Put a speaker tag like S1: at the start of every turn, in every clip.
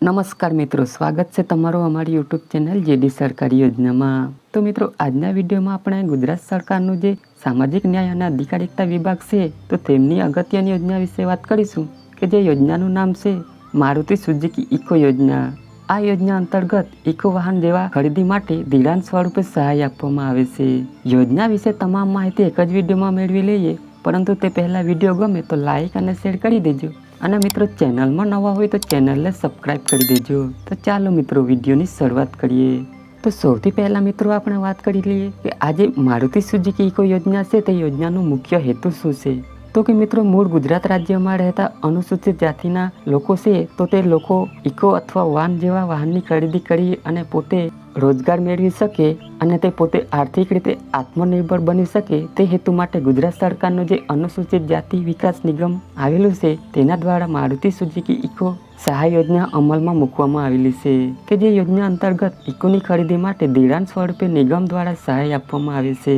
S1: નમસ્કાર મિત્રો, સ્વાગત છે તમારું અમારી યુટ્યુબ ચેનલ જેડી સરકારી યોજનામાં. તો મિત્રો, આજના વિડીયોમાં આપણે ગુજરાત સરકારનું જે સામાજિક ન્યાય અને અધિકારિકતા વિભાગ છે, તો તેમની અગત્યની યોજના વિશે વાત કરીશું, કે જે યોજનાનું નામ છે મારુતિ સુઝુકી ઇકો યોજના. આ યોજના અંતર્ગત ઇકો વાહન જેવા ખરીદી માટે ધિરાણ સ્વરૂપે સહાય આપવામાં આવે છે. યોજના વિશે તમામ માહિતી એક જ વિડીયોમાં મેળવી લઈએ, પરંતુ તે પહેલાં વીડિયો ગમે તો લાઇક અને શેર કરી દેજો. અને મિત્રો ચેનલમાં નવા હોય તો ચેનલને સબસ્ક્રાઈબ કરી દેજો. તો ચાલો મિત્રો વિડીયોની શરૂઆત કરીએ. તો સૌથી પહેલાં મિત્રો આપણે વાત કરી લઈએ કે આજે મારુતિ સુઝુકી ઇકો યોજના છે, તે યોજનાનો મુખ્ય હેતુ શું છે? તો કે મિત્રો મૂળ ગુજરાત રાજ્યમાં રહેતા અનુસૂચિત જાતિના લોકો છે, તો તે લોકો ઇકો અથવા વાન જેવા વાહનની ખરીદી કરી અને પોતે રોજગાર મેળવી શકે અને તે પોતે આર્થિક રીતે આત્મનિર્ભર બની શકે તે હેતુ માટે ગુજરાત સરકારનું જે અનુસૂચિત જાતિ વિકાસ નિગમ આવેલું છે તેના દ્વારા મારુતિ સુઝુકી ઇકો સહાય યોજના અમલમાં મૂકવામાં આવેલી છે કે જે યોજના અંતર્ગત ઇકોની ખરીદી માટે ધિરાણ સ્વરૂપે નિગમ દ્વારા સહાય આપવામાં આવે છે.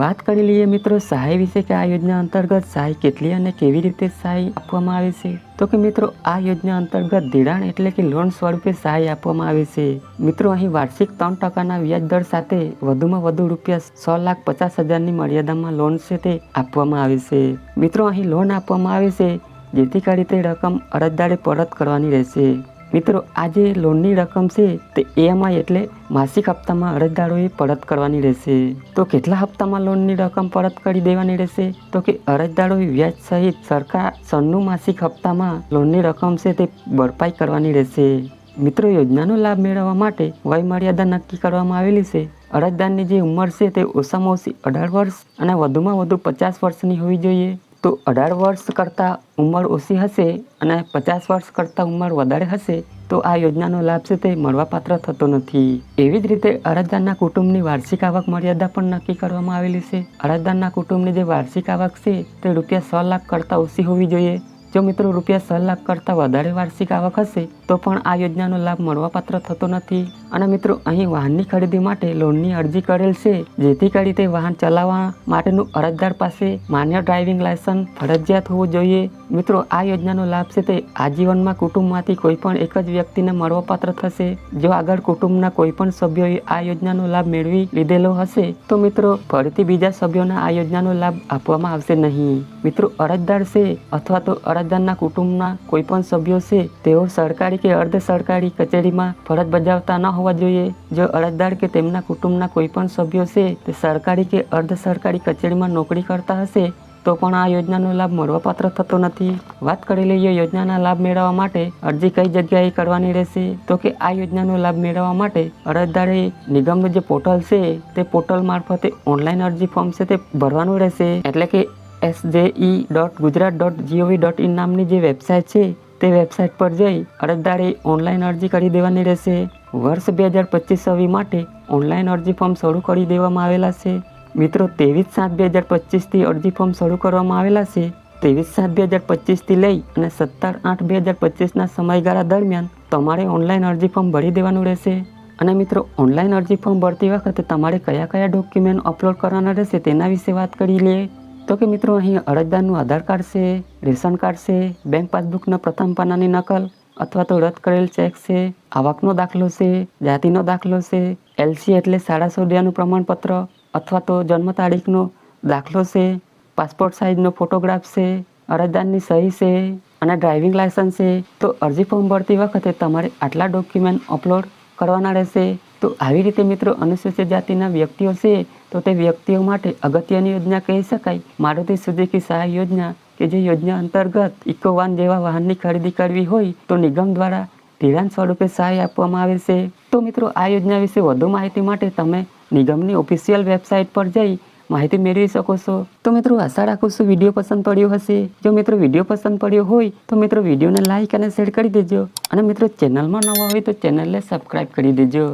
S1: વાત કરી લઈએ મિત્રો સહાય વિશે કે આ યોજના અંતર્ગત સહાય કેટલી અને કેવી રીતે સહાય આપવામાં આવે છે? તો કે મિત્રો આ યોજના અંતર્ગત ધિરાણ એટલે કે લોન સ્વરૂપે સહાય આપવામાં આવે છે. મિત્રો અહીં વાર્ષિક ત્રણ ટકાના વ્યાજ દર સાથે વધુમાં વધુ રૂપિયા સો લાખ પચાસ હજારની મર્યાદામાં લોન છે તે આપવામાં આવે છે. મિત્રો અહીં લોન આપવામાં આવે છે જેથી કરી તે રકમ અરજદારે પરત કરવાની રહેશે. મિત્રો આ જે લોનની રકમ છે તે ઈએમઆઈ એટલે માસિક હપ્તામાં અરજદારોએ પરત કરવાની રહેશે. તો કેટલા હપ્તામાં લોનની રકમ પરત કરી દેવાની રહેશે? તો કે અરજદારોએ વ્યાજ સહિત સરકાર સનનું માસિક હપ્તામાં લોનની રકમ છે તે ભરપાઈ કરવાની રહેશે. મિત્રો, યોજનાનો લાભ મેળવવા માટે વયમર્યાદા નક્કી કરવામાં આવેલી છે. અરજદારની જે ઉંમર છે તે ઓછામાં ઓછી અઢાર વર્ષ અને વધુમાં વધુ પચાસ વર્ષની હોવી જોઈએ. તો અઢાર વર્ષ કરતાં ઉંમર ઓછી હશે અને પચાસ વર્ષ કરતાં ઉંમર વધારે હશે, તો આ યોજનાનો લાભ છે તે મળવાપાત્ર થતો નથી. એવી જ રીતે અરજદારના કુટુંબની વાર્ષિક આવક મર્યાદા પણ નક્કી કરવામાં આવેલી છે. અરજદારના કુટુંબની જે વાર્ષિક આવક છે તે રૂપિયા સો લાખ કરતાં ઓછી હોવી જોઈએ. જો મિત્રો રૂપિયા છ લાખ કરતાં વધારે વાર્ષિક આવક હશે, તો પણ આ યોજનાનો લાભ મળવાપાત્ર થતો નથી. અને મિત્રો, અહીં વાહનની ખરીદી માટે લોનની અરજી કરેલ છે, જેથી કરી તે વાહન ચલાવવા માટેનું અરજદાર પાસે માન્ય ડ્રાઇવિંગ લાયસન્સ ફરજિયાત હોવું જોઈએ. મિત્રો, આ યોજનાનો લાભ છે તે આજીવનમાં કુટુંબમાંથી કોઈ પણ એક જ વ્યક્તિને મળવાપાત્ર થશે. જો આગળ કુટુંબના કોઈ પણ સભ્યોએ આ યોજનાનો લાભ મેળવી લીધેલો હશે, તો મિત્રો, ફરીથી બીજા સભ્યોને આ યોજનાનો લાભ આપવામાં આવશે નહીં. મિત્રો, અરજદાર છે અથવા તો અરજદારના કુટુંબના કોઈ પણ સભ્યો છે, તેઓ સરકારી કે અર્ધ સરકારી કચેરીમાં ફરજ બજાવતા ન હોવા જોઈએ. જો અરજદાર કે તેમના કુટુંબના કોઈ પણ સભ્યો છે, તે સરકારી કે અર્ધ સરકારી કચેરીમાં નોકરી કરતા હશે, તો પણ આ યોજનાનો લાભ મળવાપાત્ર થતો નથી. વાત કરી લઈએ યોજનાના લાભ મેળવવા માટે, અરજી કઈ જગ્યાએ કરવાની રહેશે? તો કે આ યોજનાનો લાભ મેળવવા માટે અરજદારે નિગમનું જે પોર્ટલ છે, તે પોર્ટલ મારફતે ઓનલાઈન અરજી ફોર્મ છે તે ભરવાનું રહેશે. એટલે કે S J E dot Gujarat dot G O V dot in નામની જે વેબસાઇટ છે, તે વેબસાઇટ પર જઈ અરજદારે ઓનલાઈન અરજી કરી દેવાની રહેશે. વર્ષ બે હજાર પચીસ સવી માટે ઓનલાઈન અરજી ફોર્મ શરૂ કરી દેવામાં આવેલા છે. મિત્રો, ત્રેવીસ સાત બે હજાર પચીસથી અરજી ફોર્મ શરૂ કરવામાં આવેલા છે. ત્રેવીસ સાત બે હજાર પચીસથી લઈ અને સત્તર આઠ બે હજાર પચીસના સમયગાળા દરમિયાન તમારે ઓનલાઈન અરજી ફોર્મ ભરી દેવાનું રહેશે. અને મિત્રો ઓનલાઈન અરજી ફોર્મ ભરતી વખતે તમારે કયા કયા ડોક્યુમેન્ટ અપલોડ કરવાના રહેશે તેના વિશે વાત કરી લઈએ. તો કે મિત્રો, અહીં અરજદારનું આધાર કાર્ડ છે, રેશન કાર્ડ છે, બેંક પાસબુકના પ્રથમ પાનાની નકલ અથવા તો રદ કરેલ ચેક છે, આવકનો દાખલો છે, જાતિનો દાખલો છે, એલસી એટલે શાળા સોડિયાનું પ્રમાણપત્ર અથવા તો જન્મ તારીખનો દાખલો છે, પાસપોર્ટ સાઇઝનો ફોટોગ્રાફ છે, અરજદારની સહી છે અને ડ્રાઇવિંગ લાયસન્સ છે. તો અરજી ફોર્મ ભરતી વખતે તમારે આટલા ડોક્યુમેન્ટ અપલોડ કરવાના રહેશે. તો આવી રીતે મિત્રો અનુસૂચિત જાતિના વ્યક્તિઓ છે, તો તે વ્યક્તિઓ માટે અગત્યની યોજના કહી શકાય. મારુતિ સુઝુકી સહાય યોજના કે જે યોજના અંતર્ગત ઇકોવાન જેવા વાહનની ખરીદી કરવી હોય, તો નિગમ દ્વારા ધિરાણ સ્વરૂપે સહાય આપવામાં આવે છે. તો મિત્રો, આ યોજના વિશે વધુ માહિતી માટે તમે નિગમની ઓફિશિયલ વેબસાઇટ પર જઈ માહિતી મેળવી શકો છો. તો મિત્રો, આશા રાખું છું વીડિયો પસંદ પડ્યો હશે. જો મિત્રો વીડિયો પસંદ પડ્યો હોય, તો મિત્રો વિડીયોને લાઇક અને શેર કરી દેજો. અને મિત્રો, ચેનલમાં નવા હોય તો ચેનલને સબસ્ક્રાઈબ કરી દેજો.